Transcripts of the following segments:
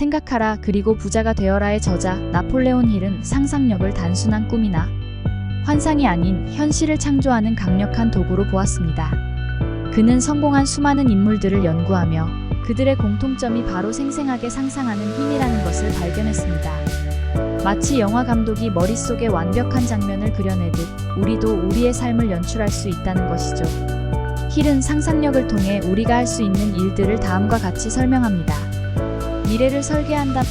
생각하라 그리고 부자가 되어라의 저자 나폴레온 힐은 상상력을 단순한 꿈이나 환상이 아닌 현실을 창조하는 강력한 도구로 보았습니다. 그는 성공한 수많은 인물들을 연구하며 그들의 공통점이 바로 생생하게 상상하는 힘이라는 것을 발견했습니다. 마치 영화 감독이 머릿속에 완벽한 장면을 그려내듯 우리도 우리의 삶을 연출할 수 있다는 것이죠. 힐은 상상력을 통해 우리가 할 수 있는 일들을 다음과 같이 설명합니다. 미래를 설계한다.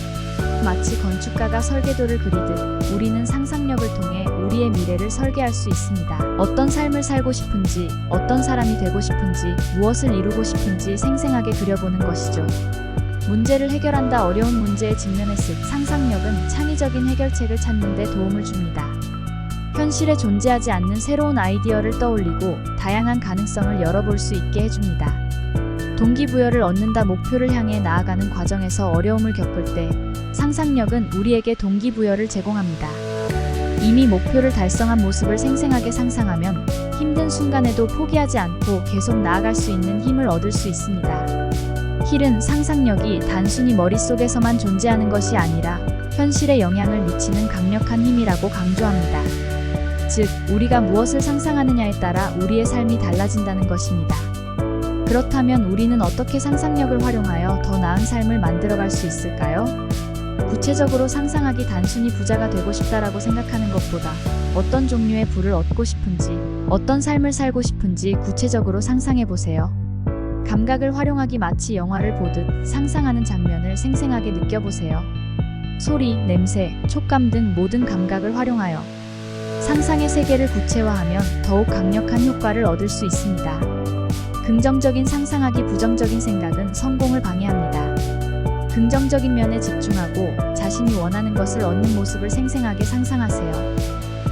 마치 건축가가 설계도를 그리듯 우리는 상상력을 통해 우리의 미래를 설계할 수 있습니다. 어떤 삶을 살고 싶은지, 어떤 사람이 되고 싶은지, 무엇을 이루고 싶은지 생생하게 그려보는 것이죠. 문제를 해결한다 어려운 문제에 직면했을 때 상상력은 창의적인 해결책을 찾는 데 도움을 줍니다. 현실에 존재하지 않는 새로운 아이디어를 떠올리고 다양한 가능성을 열어볼 수 있게 해줍니다. 동기부여를 얻는다 목표를 향해 나아가는 과정에서 어려움을 겪을 때 상상력은 우리에게 동기부여를 제공합니다. 이미 목표를 달성한 모습을 생생하게 상상하면 힘든 순간에도 포기하지 않고 계속 나아갈 수 있는 힘을 얻을 수 있습니다. 힐은 상상력이 단순히 머릿속에서만 존재하는 것이 아니라 현실에 영향을 미치는 강력한 힘이라고 강조합니다. 즉, 우리가 무엇을 상상하느냐에 따라 우리의 삶이 달라진다는 것입니다. 그렇다면 우리는 어떻게 상상력을 활용하여 더 나은 삶을 만들어갈 수 있을까요? 구체적으로 상상하기 단순히 부자가 되고 싶다라고 생각하는 것보다 어떤 종류의 부를 얻고 싶은지, 어떤 삶을 살고 싶은지 구체적으로 상상해 보세요. 감각을 활용하기 마치 영화를 보듯 상상하는 장면을 생생하게 느껴보세요. 소리, 냄새, 촉감 등 모든 감각을 활용하여 상상의 세계를 구체화하면 더욱 강력한 효과를 얻을 수 있습니다. 긍정적인 상상하기 부정적인 생각은 성공을 방해합니다. 긍정적인 면에 집중하고 자신이 원하는 것을 얻는 모습을 생생하게 상상하세요.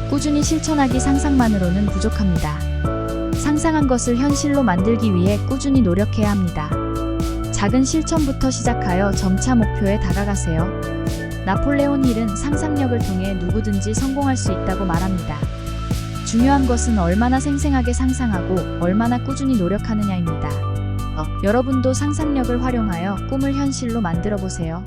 꾸준히 실천하기 상상만으로는 부족합니다. 상상한 것을 현실로 만들기 위해 꾸준히 노력해야 합니다. 작은 실천부터 시작하여 점차 목표에 다가가세요. 나폴레온 힐은 상상력을 통해 누구든지 성공할 수 있다고 말합니다. 중요한 것은 얼마나 생생하게 상상하고 얼마나 꾸준히 노력하느냐입니다. 여러분도 상상력을 활용하여 꿈을 현실로 만들어 보세요.